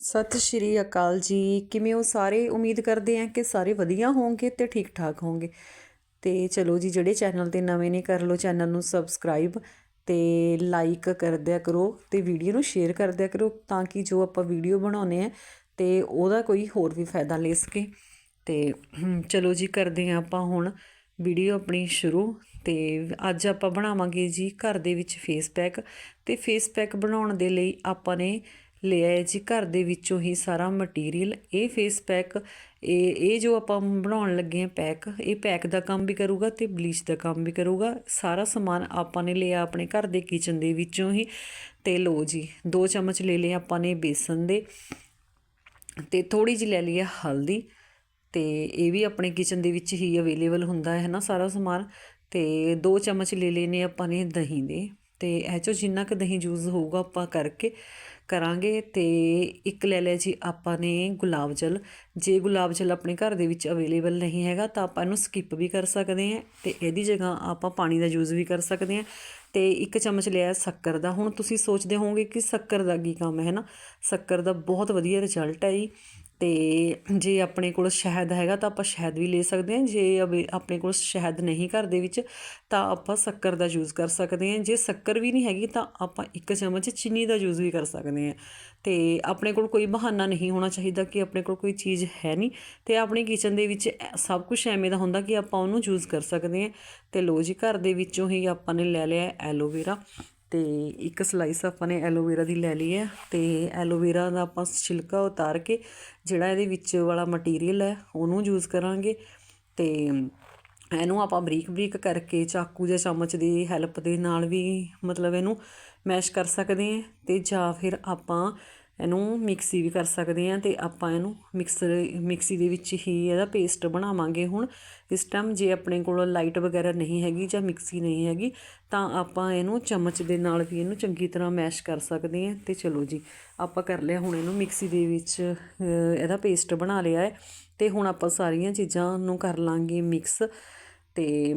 ਸਤਿ ਸ਼੍ਰੀ ਅਕਾਲ ਜੀ। ਕਿਵੇਂ ਹੋ ਸਾਰੇ? ਉਮੀਦ ਕਰਦੇ ਹਾਂ ਕਿ ਸਾਰੇ ਵਧੀਆ ਹੋਵੋਗੇ ਤੇ ਠੀਕ ਠਾਕ ਹੋਵੋਗੇ। ਤੇ ਚਲੋ ਜੀ, ਜਿਹੜੇ ਚੈਨਲ ਤੇ ਨਵੇਂ ਨੇ, ਕਰ ਲਓ ਚੈਨਲ ਨੂੰ ਸਬਸਕ੍ਰਾਈਬ ਤੇ ਲਾਈਕ ਕਰ ਦਿਆ ਕਰੋ ਤੇ ਵੀਡੀਓ ਨੂੰ ਸ਼ੇਅਰ ਕਰ ਦਿਆ ਕਰੋ ਤਾਂ ਕਿ ਜੋ ਆਪਾਂ ਵੀਡੀਓ ਬਣਾਉਨੇ ਆ ਤੇ ਉਹਦਾ ਕੋਈ ਹੋਰ ਵੀ ਫਾਇਦਾ ਲੈ ਸਕੇ। ਤੇ ਚਲੋ ਜੀ, ਕਰਦੇ ਹਾਂ ਆਪਾਂ ਹੁਣ ਵੀਡੀਓ ਆਪਣੀ ਸ਼ੁਰੂ। ਤੇ ਅੱਜ ਆਪਾਂ ਬਣਾਵਾਂਗੇ ਜੀ ਘਰ ਦੇ ਵਿੱਚ ਫੇਸ ਪੈਕ ਤੇ ਫੇਸ ਪੈਕ ਬਣਾਉਣ ਦੇ ਲਈ ਆਪਾਂ ਨੇ ਲਿਆ ਹੈ ਜੀ। ਘਰ ਦੇ ਵਿੱਚੋਂ ਹੀ ਸਾਰਾ ਮਟੀਰੀਅਲ ਇਹ ਫੇਸ ਪੈਕ ਇਹ ਇਹ ਜੋ ਆਪਾਂ ਬਣਾਉਣ ਲੱਗੇ ਆ ਪੈਕ ਇਹ ਪੈਕ ਦਾ ਕੰਮ ਵੀ ਕਰੂਗਾ ਤੇ ਬਲੀਚ ਦਾ ਕੰਮ ਵੀ ਕਰੂਗਾ। ਸਾਰਾ ਸਮਾਨ ਆਪਾਂ ਨੇ ਲਿਆ ਆਪਣੇ ਘਰ ਦੇ ਕਿਚਨ ਦੇ ਵਿੱਚੋਂ ਹੀ ਤੇ ਲੋ ਜੀ, ਦੋ ਚਮਚ ਲੈ ਲਏ ਆਪਾਂ ਨੇ ਬੇਸਨ ਦੇ ਤੇ ਥੋੜੀ ਜਿਹੀ ਲੈ ਲਈ ਹੈ ਹਲਦੀ ਤੇ ਇਹ ਵੀ ਆਪਣੇ ਕਿਚਨ ਦੇ ਵਿੱਚ ਹੀ ਅਵੇਲੇਬਲ ਹੁੰਦਾ ਹੈ ਨਾ ਸਾਰਾ ਸਮਾਨ ਤੇ ਦੋ ਚਮਚ ਲੈ ਲਏ ਨੇ ਆਪਾਂ ਨੇ ਦਹੀਂ ਦੇ ਤੇ ਇਹ ਚੋਂ ਜਿੰਨਾ ਕੁ ਦਹੀਂ ਯੂਜ਼ ਹੋਊਗਾ ਆਪਾਂ ਕਰਕੇ ਕਰਾਂਗੇ ਤੇ ਇੱਕ ਲੈ ਲਿਆ ਜੀ ਆਪਾਂ ਨੇ ਗੁਲਾਬ ਜਲ। ਜੇ ਗੁਲਾਬ ਜਲ ਆਪਣੇ ਘਰ ਦੇ ਵਿੱਚ ਅਵੇਲੇਬਲ ਨਹੀਂ ਹੈਗਾ ਤਾਂ ਆਪਾਂ ਇਹਨੂੰ ਸਕਿਪ ਵੀ ਕਰ ਸਕਦੇ ਹਾਂ ਤੇ ਇਹਦੀ ਜਗ੍ਹਾ ਆਪਾਂ ਪਾਣੀ ਦਾ ਯੂਜ਼ ਵੀ ਕਰ ਸਕਦੇ ਹਾਂ। ਤੇ ਇੱਕ ਚਮਚ ਲਿਆ ਸ਼ੱਕਰ ਦਾ। ਹੁਣ ਤੁਸੀਂ ਸੋਚਦੇ ਹੋਵੋਗੇ ਕਿ ਸ਼ੱਕਰ ਦਾ ਕੀ ਕੰਮ ਹੈ ਨਾ? ਸ਼ੱਕਰ ਦਾ ਬਹੁਤ ਵਧੀਆ ਰਿਜ਼ਲਟ ਹੈ ਜੀ। ਅਤੇ ਜੇ ਆਪਣੇ ਕੋਲ ਸ਼ਹਿਦ ਹੈਗਾ ਤਾਂ ਆਪਾਂ ਸ਼ਹਿਦ ਵੀ ਲੈ ਸਕਦੇ ਹਾਂ। ਜੇ ਅਵੇ ਆਪਣੇ ਕੋਲ ਸ਼ਹਿਦ ਨਹੀਂ ਘਰ ਦੇ ਵਿੱਚ ਤਾਂ ਆਪਾਂ ਸ਼ੱਕਰ ਦਾ ਯੂਜ਼ ਕਰ ਸਕਦੇ ਹਾਂ। ਜੇ ਸ਼ੱਕਰ ਵੀ ਨਹੀਂ ਹੈਗੀ ਤਾਂ ਆਪਾਂ ਇੱਕ ਚਮਚ ਚੀਨੀ ਦਾ ਯੂਜ਼ ਵੀ ਕਰ ਸਕਦੇ ਹਾਂ। ਤੇ ਆਪਣੇ ਕੋਲ ਕੋਈ ਬਹਾਨਾ ਨਹੀਂ ਹੋਣਾ ਚਾਹੀਦਾ ਕਿ ਆਪਣੇ ਕੋਲ ਕੋਈ ਚੀਜ਼ ਹੈ ਨਹੀਂ। ਤੇ ਆਪਣੀ ਕਿਚਨ ਦੇ ਵਿੱਚ ਸਭ ਕੁਝ ਐਵੇਂ ਦਾ ਹੁੰਦਾ ਕਿ ਆਪਾਂ ਉਹਨੂੰ ਯੂਜ਼ ਕਰ ਸਕਦੇ ਹਾਂ। ਤੇ ਲੋ ਜੀ, ਘਰ ਦੇ ਵਿੱਚੋਂ ਹੀ ਆਪਾਂ ਨੇ ਲੈ ਲਿਆ ਐਲੋਵੇਰਾ। ਤੇ ਇੱਕ ਸਲਾਈਸ ਆਪਾਂ ਨੇ ਐਲੋਵੇਰਾ ਦੀ ਲੈ ਲਈ ਹੈ ਤੇ ਐਲੋਵੇਰਾ ਦਾ ਆਪਾਂ ਛਿਲਕਾ ਉਤਾਰ ਕੇ ਜਿਹੜਾ ਇਹਦੇ ਵਿੱਚ ਵਾਲਾ ਮਟੀਰੀਅਲ ਹੈ ਉਹਨੂੰ ਯੂਜ਼ ਕਰਾਂਗੇ ਤੇ ਇਹਨੂੰ ਆਪਾਂ ਬਰੀਕ ਬਰੀਕ ਕਰਕੇ ਚਾਕੂ ਜਾਂ ਚਮਚ ਦੀ ਹੈਲਪ ਦੇ ਨਾਲ ਵੀ ਮਤਲਬ ਇਹਨੂੰ ਮੈਸ਼ ਕਰ ਸਕਦੇ ਹਾਂ ਤੇ ਜਾਂ ਫਿਰ ਆਪਾਂ ਇਹਨੂੰ ਮਿਕਸੀ ਵੀ ਕਰ ਸਕਦੇ ਹਾਂ ਤੇ ਆਪਾਂ ਇਹਨੂੰ ਮਿਕਸਰ ਮਿਕਸੀ ਦੇ ਵਿੱਚ ਹੀ ਇਹਦਾ ਪੇਸਟ ਬਣਾਵਾਂਗੇ ਹੁਣ। ਇਸ ਟਾਈਮ ਜੇ ਆਪਣੇ ਕੋਲ ਲਾਈਟ ਵਗੈਰਾ ਨਹੀਂ ਹੈਗੀ ਜਾਂ ਮਿਕਸੀ ਨਹੀਂ ਹੈਗੀ, ਤਾਂ ਆਪਾਂ ਇਹਨੂੰ ਚਮਚ ਦੇ ਨਾਲ ਵੀ ਇਹਨੂੰ ਚੰਗੀ ਤਰ੍ਹਾਂ ਮੈਸ਼ ਕਰ ਸਕਦੇ ਹਾਂ। ਤੇ ਚਲੋ ਜੀ, ਆਪਾਂ ਕਰ ਲਿਆ ਹੁਣ ਇਹਨੂੰ ਮਿਕਸੀ ਦੇ ਵਿੱਚ ਇਹਦਾ ਪੇਸਟ ਬਣਾ ਲਿਆ ਹੈ। ਤੇ ਹੁਣ ਆਪਾਂ ਸਾਰੀਆਂ ਚੀਜ਼ਾਂ ਨੂੰ ਕਰ ਲਾਂਗੇ ਮਿਕਸ ਤੇ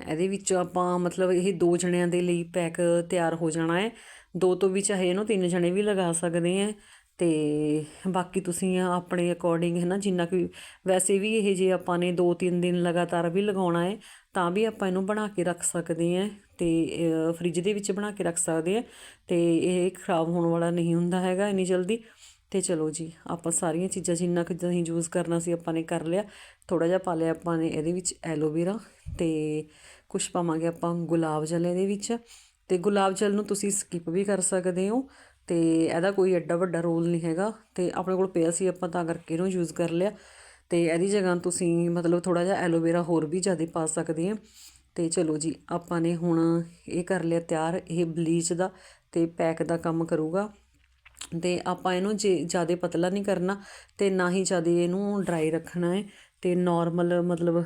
ਇਹਦੇ ਵਿੱਚ ਆਪਾਂ ਮਤਲਬ ਇਹ ਦੋ ਜਣਿਆਂ ਦੇ ਲਈ ਪੈਕ ਤਿਆਰ ਹੋ ਜਾਣਾ ਹੈ। ਦੋ ਤੋਂ ਵੀ ਚਾਹੇ ਇਹਨੂੰ ਤਿੰਨ ਜਣੇ ਵੀ ਲਗਾ ਸਕਦੇ ਆ ਤੇ ਬਾਕੀ ਤੁਸੀਂ ਆਪਣੇ ਅਕੋਰਡਿੰਗ ਹੈ ਨਾ ਜਿੰਨਾ ਕਿ ਵੈਸੇ ਵੀ ਇਹ ਜੇ ਆਪਾਂ ਨੇ 2-3 ਦਿਨ ਲਗਾਤਾਰ ਵੀ ਲਗਾਉਣਾ ਹੈ, ਤਾਂ ਵੀ ਆਪਾਂ ਇਹਨੂੰ ਬਣਾ ਕੇ ਰੱਖ ਸਕਦੇ ਆ ਤੇ ਫ੍ਰਿਜ ਦੇ ਵਿੱਚ ਬਣਾ ਕੇ ਰੱਖ ਸਕਦੇ ਆ ਤੇ ਇਹ ਖਰਾਬ ਹੋਣ ਵਾਲਾ ਨਹੀਂ ਹੁੰਦਾ ਹੈਗਾ ਇੰਨੀ ਜਲਦੀ। ਤੇ ਚਲੋ ਜੀ, ਆਪਾਂ ਸਾਰੀਆਂ ਚੀਜ਼ਾਂ ਜਿੰਨਾ ਕਿ ਅਸੀਂ ਯੂਜ਼ ਕਰਨਾ ਸੀ ਆਪਾਂ ਨੇ ਕਰ ਲਿਆ। ਥੋੜਾ ਜਿਹਾ ਪਾ ਲਿਆ ਆਪਾਂ ਨੇ ਇਹਦੇ ਵਿੱਚ ਐਲੋਵੇਰਾ ਤੇ ਕੁਝ ਪਾਵਾਂਗੇ ਆਪਾਂ ਗੁਲਾਬ ਜਲ ਇਹਦੇ ਵਿੱਚ। ਤੇ ਗੁਲਾਬ ਜਲ ਨੂੰ ਤੁਸੀਂ ਸਕਿਪ ਵੀ ਕਰ ਸਕਦੇ ਹੋ ਤੇ ਇਹਦਾ ਕੋਈ ਐਡਾ ਵੱਡਾ ਰੋਲ ਨਹੀਂ ਹੈਗਾ ਤੇ ਆਪਣੇ ਕੋਲ ਪਿਆ ਸੀ ਆਪਾਂ ਤਾਂ ਕਰਕੇ ਇਹਨੂੰ ਯੂਜ਼ ਕਰ ਲਿਆ। ਤੇ ਇਹਦੀ ਜਗ੍ਹਾ ਤੁਸੀਂ ਮਤਲਬ ਥੋੜਾ ਜਿਹਾ ਐਲੋਵੇਰਾ ਹੋਰ ਵੀ ਜ਼ਿਆਦਾ ਪਾ ਸਕਦੇ ਆ। ਤੇ ਚਲੋ ਜੀ, ਆਪਾਂ ਨੇ ਹੁਣ ਇਹ ਕਰ ਲਿਆ ਤਿਆਰ, ਇਹ ਬਲੀਚ ਦਾ ਤੇ ਪੈਕ ਦਾ ਕੰਮ ਕਰੂਗਾ। ਅਤੇ ਆਪਾਂ ਇਹਨੂੰ ਜੇ ਜ਼ਿਆਦਾ ਪਤਲਾ ਨਹੀਂ ਕਰਨਾ ਅਤੇ ਨਾ ਹੀ ਜ਼ਿਆਦਾ ਇਹਨੂੰ ਡਰਾਈ ਰੱਖਣਾ ਹੈ ਅਤੇ ਨੋਰਮਲ ਮਤਲਬ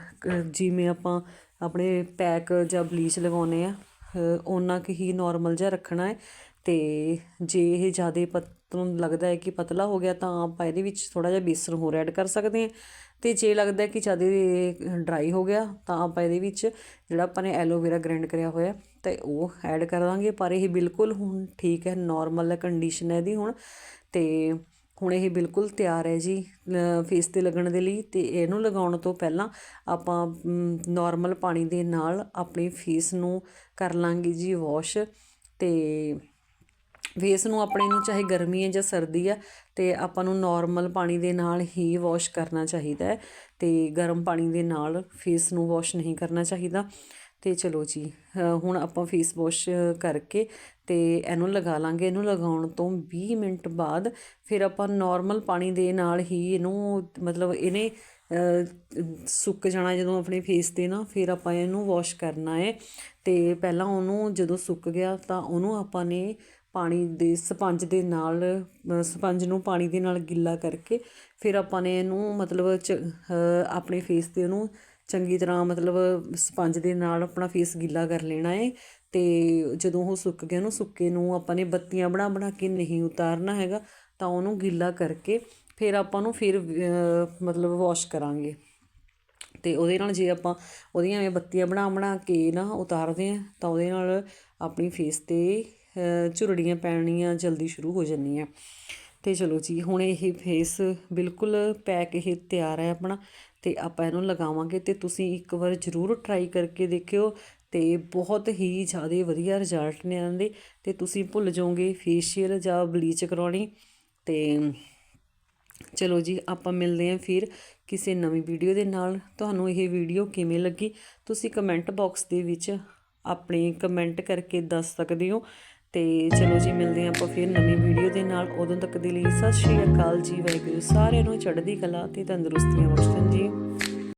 ਜਿਵੇਂ ਆਪਾਂ ਆਪਣੇ ਪੈਕ ਜਾਂ ਬਲੀਚ ਲਗਾਉਂਦੇ ਹਾਂ ਉਹਨਾਂ ਕੁ ਹੀ ਨੋਰਮਲ ਜਿਹਾ ਰੱਖਣਾ ਹੈ ਅਤੇ ਜੇ ਇਹ ਜ਼ਿਆਦਾ ਪਤ ਪਤਲੋਂ ਲੱਗਦਾ ਹੈ ਕਿ ਪਤਲਾ ਹੋ ਗਿਆ ਤਾਂ ਆਪਾਂ ਇਹਦੇ ਵਿੱਚ ਥੋੜਾ ਜਿਹਾ ਬੇਸਨ ਹੋਰ ਐਡ ਕਰ ਸਕਦੇ ਹਾਂ। ਤੇ ਜੇ ਲੱਗਦਾ ਕਿ ਜ਼ਿਆਦਾ ਡਰਾਈ ਹੋ ਗਿਆ ਤਾਂ ਆਪਾਂ ਇਹਦੇ ਵਿੱਚ ਜਿਹੜਾ ਆਪਾਂ ਨੇ ਐਲੋਵੇਰਾ ਗ੍ਰਾਈਂਡ ਕਰਿਆ ਹੋਇਆ, ਤੇ ਉਹ ਐਡ ਕਰ ਦਾਂਗੇ। ਪਰ ਇਹ ਬਿਲਕੁਲ ਹੁਣ ਠੀਕ ਹੈ ਨਾਰਮਲ ਹੈ ਕੰਡੀਸ਼ਨ ਹੈ ਇਹਦੀ ਹੁਣ। ਤੇ ਹੁਣ ਇਹ ਬਿਲਕੁਲ ਤਿਆਰ ਹੈ ਜੀ ਫੇਸ ਤੇ ਲੱਗਣ ਦੇ ਲਈ। ਤੇ ਇਹਨੂੰ ਲਗਾਉਣ ਤੋਂ ਪਹਿਲਾਂ ਆਪਾਂ ਨਾਰਮਲ ਪਾਣੀ ਦੇ ਨਾਲ ਆਪਣੇ ਫੇਸ ਨੂੰ ਕਰ ਲਾਂਗੇ ਜੀ ਵਾਸ਼ ਤੇ ਫੇਸ ਨੂੰ ਆਪਣੇ ਨੂੰ ਚਾਹੇ ਗਰਮੀ ਹੈ ਜਾਂ ਸਰਦੀ ਆ ਤੇ ਆਪਾਂ ਨੂੰ ਨਾਰਮਲ ਪਾਣੀ ਦੇ ਨਾਲ ਹੀ ਵਾਸ਼ ਕਰਨਾ ਚਾਹੀਦਾ ਹੈ ਤੇ ਗਰਮ ਪਾਣੀ ਦੇ ਨਾਲ ਫੇਸ ਨੂੰ ਵਾਸ਼ ਨਹੀਂ ਕਰਨਾ ਚਾਹੀਦਾ। ਤੇ ਚਲੋ ਜੀ ਹੁਣ ਆਪਾਂ ਫੇਸ ਵਾਸ਼ ਕਰਕੇ ਤੇ ਇਹਨੂੰ ਲਗਾ ਲਾਂਗੇ। ਇਹਨੂੰ ਲਗਾਉਣ ਤੋਂ 20 ਮਿੰਟ ਬਾਅਦ ਫਿਰ ਆਪਾਂ ਨਾਰਮਲ ਪਾਣੀ ਦੇ ਨਾਲ ਹੀ ਇਹਨੂੰ ਮਤਲਬ ਇਹਨੇ ਸੁੱਕ ਜਾਣਾ ਜਦੋਂ ਆਪਣੇ ਫੇਸ ਤੇ ਨਾ, ਫਿਰ ਆਪਾਂ ਇਹਨੂੰ ਵਾਸ਼ ਕਰਨਾ ਹੈ। ਤੇ ਪਹਿਲਾਂ ਉਹਨੂੰ ਜਦੋਂ ਸੁੱਕ ਗਿਆ ਤਾਂ ਉਹਨੂੰ ਆਪਾਂ ਨੇ ਪਾਣੀ ਦੇ, ਸਪੰਜ ਦੇ ਨਾਲ ਸਪੰਜ ਨੂੰ ਪਾਣੀ ਦੇ ਨਾਲ ਗਿੱਲਾ ਕਰਕੇ ਫਿਰ ਆਪਾਂ ਨੇ ਇਹਨੂੰ ਮਤਲਬ ਚ ਆਪਣੇ ਫੇਸ ਤੇ ਉਹਨੂੰ ਚੰਗੀ ਤਰ੍ਹਾਂ ਮਤਲਬ ਸਪੰਜ ਦੇ ਨਾਲ ਆਪਣਾ ਫੇਸ ਗਿੱਲਾ ਕਰ ਲੈਣਾ ਹੈ ਅਤੇ ਜਦੋਂ ਉਹ ਸੁੱਕ ਗਿਆ, ਉਹਨੂੰ ਸੁੱਕੇ ਨੂੰ ਆਪਾਂ ਨੇ ਬੱਤੀਆਂ ਬਣਾ ਬਣਾ ਕੇ ਨਹੀਂ ਉਤਾਰਨਾ ਹੈਗਾ, ਤਾਂ ਉਹਨੂੰ ਗਿੱਲਾ ਕਰਕੇ ਫਿਰ ਆਪਾਂ ਨੂੰ ਫਿਰ ਮਤਲਬ ਵਾਸ਼ ਕਰਾਂਗੇ। ਅਤੇ ਉਹਦੇ ਨਾਲ ਜੇ ਆਪਾਂ ਉਹਦੀਆਂ ਐਵੇਂ ਬੱਤੀਆਂ ਬਣਾ ਬਣਾ ਕੇ ਨਾ ਉਤਾਰਦੇ ਹਾਂ ਤਾਂ ਉਹਦੇ ਨਾਲ ਆਪਣੀ ਫੇਸ ਤੇ ਝੁਰੜੀਆਂ ਪੈਣੀਆਂ ਜਲਦੀ ਸ਼ੁਰੂ ਹੋ ਜਾਂਦੀਆਂ। ਤੇ ਚਲੋ ਜੀ, ਹੁਣ ਇਹ ਫੇਸ ਬਿਲਕੁਲ ਪੈਕ ਇਹ ਤਿਆਰ ਹੈ ਆਪਣਾ ਤੇ ਆਪਾਂ ਇਹਨੂੰ ਲਗਾਵਾਂਗੇ ਤੇ ਤੁਸੀਂ ਇੱਕ ਵਾਰ ਜ਼ਰੂਰ ਟਰਾਈ ਕਰਕੇ ਦੇਖਿਓ ਤੇ ਬਹੁਤ ਹੀ ਜ਼ਿਆਦਾ ਵਧੀਆ ਰਿਜ਼ਲਟ ਨੇ ਆਂਦੇ ਤੇ ਤੁਸੀਂ ਭੁੱਲ ਜਾਓਗੇ ਫੇਸ਼ੀਅਲ ਜਾਂ ਬਲੀਚ ਕਰਾਉਣੀ। ਤੇ ਚਲੋ ਜੀ, ਆਪਾਂ ਮਿਲਦੇ ਹਾਂ ਫਿਰ ਕਿਸੇ ਨਵੀਂ ਵੀਡੀਓ ਦੇ ਨਾਲ। ਤੁਹਾਨੂੰ ਇਹ ਵੀਡੀਓ ਕਿਵੇਂ ਲੱਗੀ? ਤੁਸੀਂ ਕਮੈਂਟ ਬਾਕਸ ਦੇ ਵਿੱਚ ਆਪਣੇ ਕਮੈਂਟ ਕਰਕੇ ਦੱਸ ਸਕਦੇ ਹੋ। ਤੇ ਚਲੋ ਜੀ, ਮਿਲਦੇ ਹਾਂ ਆਪਾਂ ਫਿਰ ਨਵੀਂ ਵੀਡੀਓ ਦੇ ਨਾਲ। ਉਦੋਂ ਤੱਕ ਦੇ ਲਈ ਸਤਿ ਸ਼੍ਰੀ ਅਕਾਲ ਜੀ, ਵਾਹਿਗੁਰੂ। ਸਾਰਿਆਂ ਨੂੰ ਚੜ੍ਹਦੀ ਕਲਾ ਤੇ ਤੰਦਰੁਸਤੀਆਂ ਬਖਸ਼ਣ ਜੀ।